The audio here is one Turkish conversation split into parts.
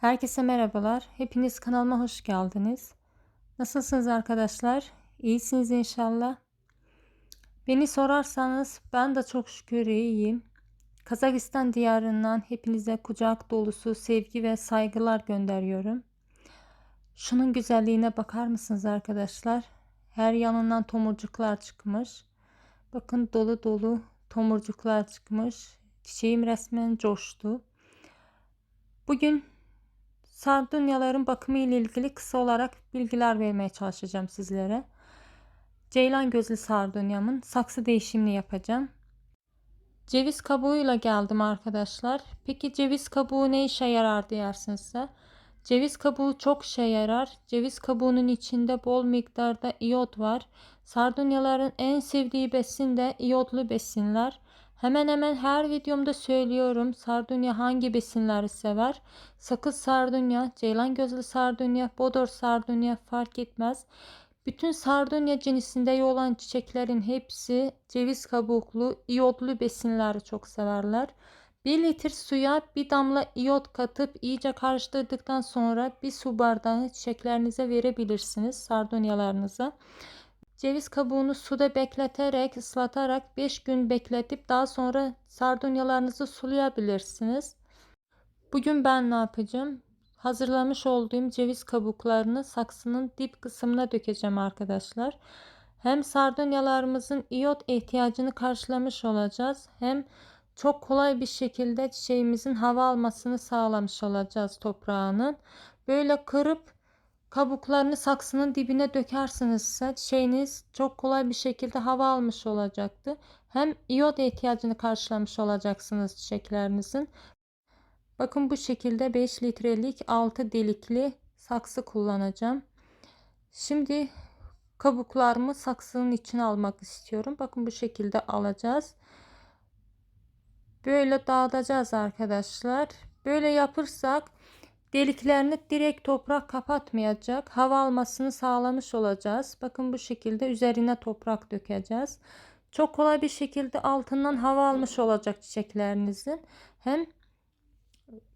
Herkese merhabalar. Hepiniz kanalıma hoş geldiniz. Nasılsınız arkadaşlar? İyisiniz inşallah. Beni sorarsanız ben de çok şükür iyiyim. Kazakistan diyarından hepinize kucak dolusu sevgi ve saygılar gönderiyorum. Şunun güzelliğine bakar mısınız arkadaşlar? Her yanından tomurcuklar çıkmış. Bakın dolu dolu tomurcuklar çıkmış. Çiçeğim resmen coştu. Bugün Sardunyaların bakımı ile ilgili kısa olarak bilgiler vermeye çalışacağım sizlere. Ceylan gözlü sardunyamın saksı değişimini yapacağım. Ceviz kabuğuyla geldim arkadaşlar. Peki ceviz kabuğu ne işe yarar dersiniz Ceviz kabuğu çok işe yarar. Ceviz kabuğunun içinde bol miktarda iyot var. Sardunyaların en sevdiği besin de iyotlu besinler. Hemen hemen her videomda söylüyorum. Sardunya hangi besinleri sever? Sakız sardunya, ceylan gözlü sardunya, bodor sardunya fark etmez. Bütün sardunya cinsinde olan çiçeklerin hepsi ceviz kabuklu, iyotlu besinleri çok severler. 1 litre suya bir damla iyot katıp iyice karıştırdıktan sonra bir su bardağı çiçeklerinize verebilirsiniz sardunyalarınıza. Ceviz kabuğunu suda bekleterek, ıslatarak 5 gün bekletip daha sonra sardunyalarınızı sulayabilirsiniz. Bugün ben ne yapacağım? Hazırlamış olduğum ceviz kabuklarını saksının dip kısmına dökeceğim arkadaşlar. Hem sardunyalarımızın iyot ihtiyacını karşılamış olacağız. Hem çok kolay bir şekilde çiçeğimizin hava almasını sağlamış olacağız toprağının. Böyle kırıp kabuklarını saksının dibine dökersiniz çiçeğiniz çok kolay bir şekilde hava almış olacaktı. Hem iyot ihtiyacını karşılamış olacaksınız çiçeklerinizin. Bakın bu şekilde 5 litrelik 6 delikli saksı kullanacağım. Şimdi kabuklarımı saksının içine almak istiyorum. Bakın bu şekilde alacağız. Böyle dağıtacağız arkadaşlar. Böyle yapırsak Deliklerini direkt toprak kapatmayacak. Hava almasını sağlamış olacağız. Bakın bu şekilde üzerine toprak dökeceğiz. Çok kolay bir şekilde altından hava almış olacak çiçeklerinizin. Hem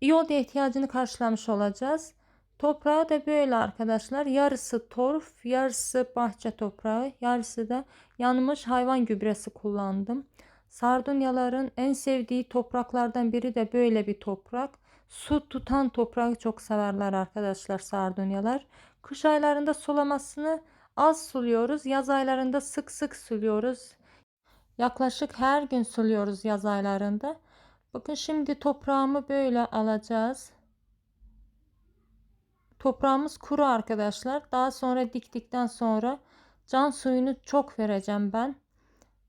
iyot ihtiyacını karşılamış olacağız. Toprağı da böyle arkadaşlar. Yarısı torf, yarısı bahçe toprağı, yarısı da yanmış hayvan gübresi kullandım. Sardunyaların en sevdiği topraklardan biri de böyle bir toprak. Su tutan toprağı çok severler arkadaşlar sardunyalar. Kış aylarında sulamasını az suluyoruz. Yaz aylarında sık sık suluyoruz. Yaklaşık her gün suluyoruz yaz aylarında. Bakın şimdi toprağımı böyle alacağız. Toprağımız kuru arkadaşlar. Daha sonra diktikten sonra can suyunu çok vereceğim ben.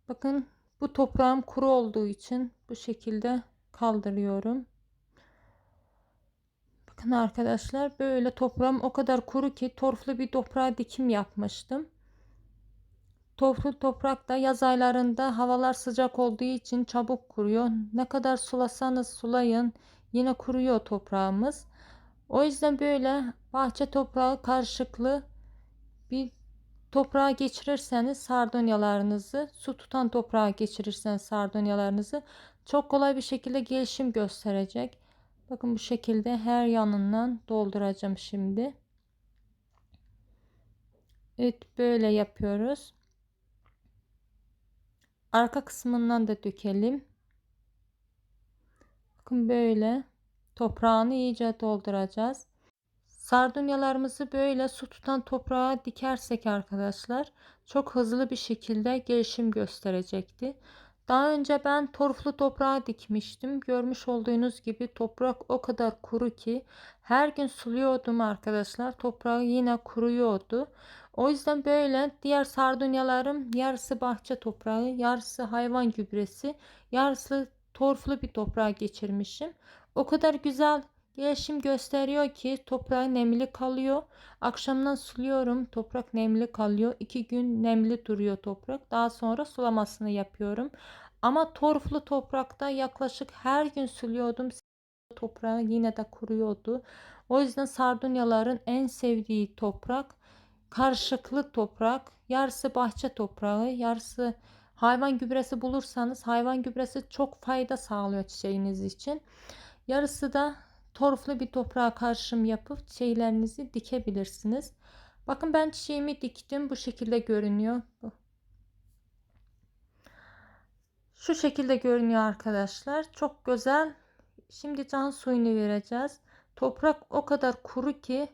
Bakın bu toprağım kuru olduğu için bu şekilde kaldırıyorum. Bakın arkadaşlar böyle toprağım o kadar kuru ki torflu bir toprağa dikim yapmıştım. Torflu toprakta yaz aylarında havalar sıcak olduğu için çabuk kuruyor. Ne kadar sulasanız sulayın yine kuruyor toprağımız. O yüzden böyle bahçe toprağı karışıklı bir toprağa geçirirseniz sardunyalarınızı su tutan toprağa geçirirseniz sardunyalarınızı çok kolay bir şekilde gelişim gösterecek. Bakın bu şekilde her yanından dolduracağım şimdi. Evet böyle yapıyoruz. Arka kısmından da dökelim. Bakın böyle toprağını iyice dolduracağız. Sardunyalarımızı böyle su tutan toprağa dikersek arkadaşlar çok hızlı bir şekilde gelişim gösterecekti. Daha önce ben torflu toprağa dikmiştim. Görmüş olduğunuz gibi toprak o kadar kuru ki her gün suluyordum arkadaşlar. Toprağı yine kuruyordu. O yüzden böyle diğer sardunyalarım yarısı bahçe toprağı, yarısı hayvan gübresi, yarısı torflu bir toprağa geçirmişim. O kadar güzel gelişim gösteriyor ki toprağı nemli kalıyor. Akşamdan suluyorum. Toprak nemli kalıyor. İki gün nemli duruyor toprak. Daha sonra sulamasını yapıyorum. Ama torflu toprakta yaklaşık her gün suluyordum. Toprağı yine de kuruyordu. O yüzden sardunyaların en sevdiği toprak karışıklı toprak. Yarısı bahçe toprağı, yarısı hayvan gübresi bulursanız hayvan gübresi çok fayda sağlıyor çiçeğiniz için. Yarısı da torflu bir toprağa karışım yapıp çiçeklerinizi dikebilirsiniz. Bakın ben çiçeğimi diktim. Bu şekilde görünüyor. Şu şekilde görünüyor arkadaşlar. Çok güzel. Şimdi can suyunu vereceğiz. Toprak o kadar kuru ki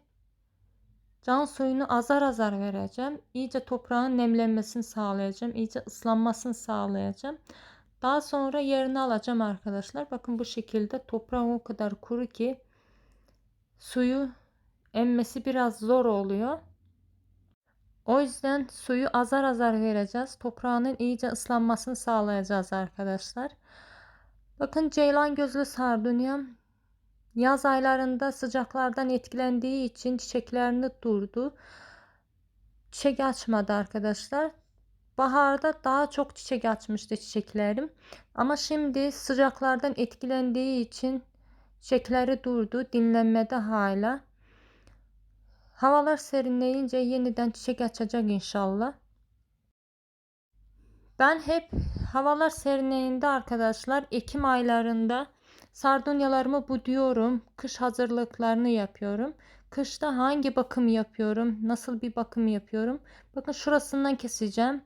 can suyunu azar azar vereceğim. İyice toprağın nemlenmesini sağlayacağım. İyice ıslanmasını sağlayacağım. Daha sonra yerini alacağım arkadaşlar. Bakın bu şekilde toprağın o kadar kuru ki suyu emmesi biraz zor oluyor. O yüzden suyu azar azar vereceğiz. Toprağının iyice ıslanmasını sağlayacağız arkadaşlar. Bakın ceylan gözlü sardunyam yaz aylarında sıcaklardan etkilendiği için çiçeklerini durdu. Çiçek açmadı arkadaşlar. Baharda daha çok çiçek açmıştı çiçeklerim. Ama şimdi sıcaklardan etkilendiği için çiçekleri durdu. Dinlenmede hala. Havalar serinleyince yeniden çiçek açacak inşallah. Ben hep havalar serinleyinde arkadaşlar Ekim aylarında sardunyalarımı buduyorum. Kış hazırlıklarını yapıyorum. Kışta hangi bakım yapıyorum? Nasıl bir bakım yapıyorum? Bakın şurasından keseceğim.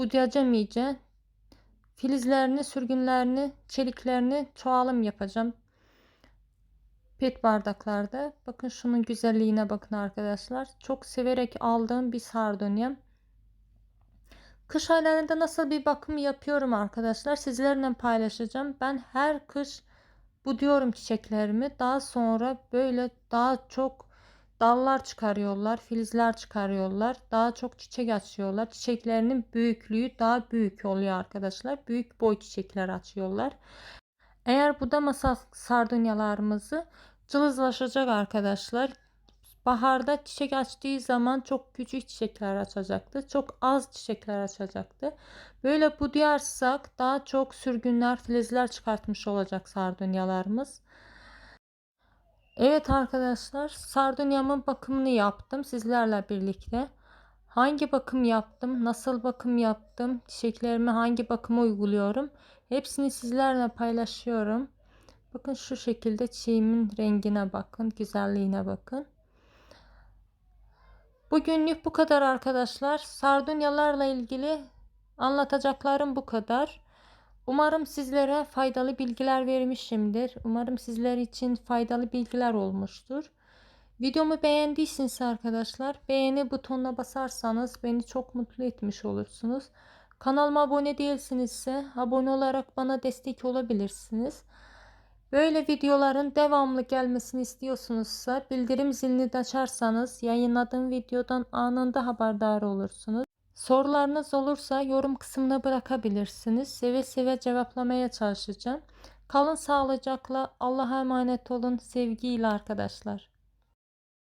Budayacağım iyice. Filizlerini, sürgünlerini, çeliklerini çoğalım yapacağım pet bardaklarda. Bakın şunun güzelliğine bakın arkadaşlar. Çok severek aldığım bir sardunya. Kış aylarında nasıl bir bakım yapıyorum arkadaşlar. Sizlerle paylaşacağım. Ben her kış bu diyorum çiçeklerimi. Daha sonra böyle daha çok dallar çıkarıyorlar. Filizler çıkarıyorlar. Daha çok çiçek açıyorlar. Çiçeklerinin büyüklüğü daha büyük oluyor arkadaşlar. Büyük boy çiçekler açıyorlar. Eğer budamasak sardunyalarımızı cılızlaşacak arkadaşlar. Baharda çiçek açtığı zaman çok küçük çiçekler açacaktı. Çok az çiçekler açacaktı. Böyle budayarsak daha çok sürgünler, filizler çıkartmış olacak sardunyalarımız. Evet arkadaşlar sardunyamın bakımını yaptım sizlerle birlikte. Hangi bakım yaptım, nasıl bakım yaptım, çiçeklerime hangi bakımı uyguluyorum hepsini sizlerle paylaşıyorum. Bakın şu şekilde çiğimin rengine bakın, güzelliğine bakın. Bugünlük bu kadar arkadaşlar. Sardunyalarla ilgili anlatacaklarım bu kadar. Umarım sizlere faydalı bilgiler vermişimdir. Umarım sizler için faydalı bilgiler olmuştur. Videomu beğendiyseniz arkadaşlar beğeni butonuna basarsanız beni çok mutlu etmiş olursunuz. Kanalıma abone değilsinizse abone olarak bana destek olabilirsiniz. Böyle videoların devamlı gelmesini istiyorsunuzsa bildirim zilini de açarsanız yayınladığım videodan anında haberdar olursunuz. Sorularınız olursa yorum kısmına bırakabilirsiniz. Seve seve cevaplamaya çalışacağım. Kalın sağlıcakla Allah'a emanet olun sevgiyle arkadaşlar.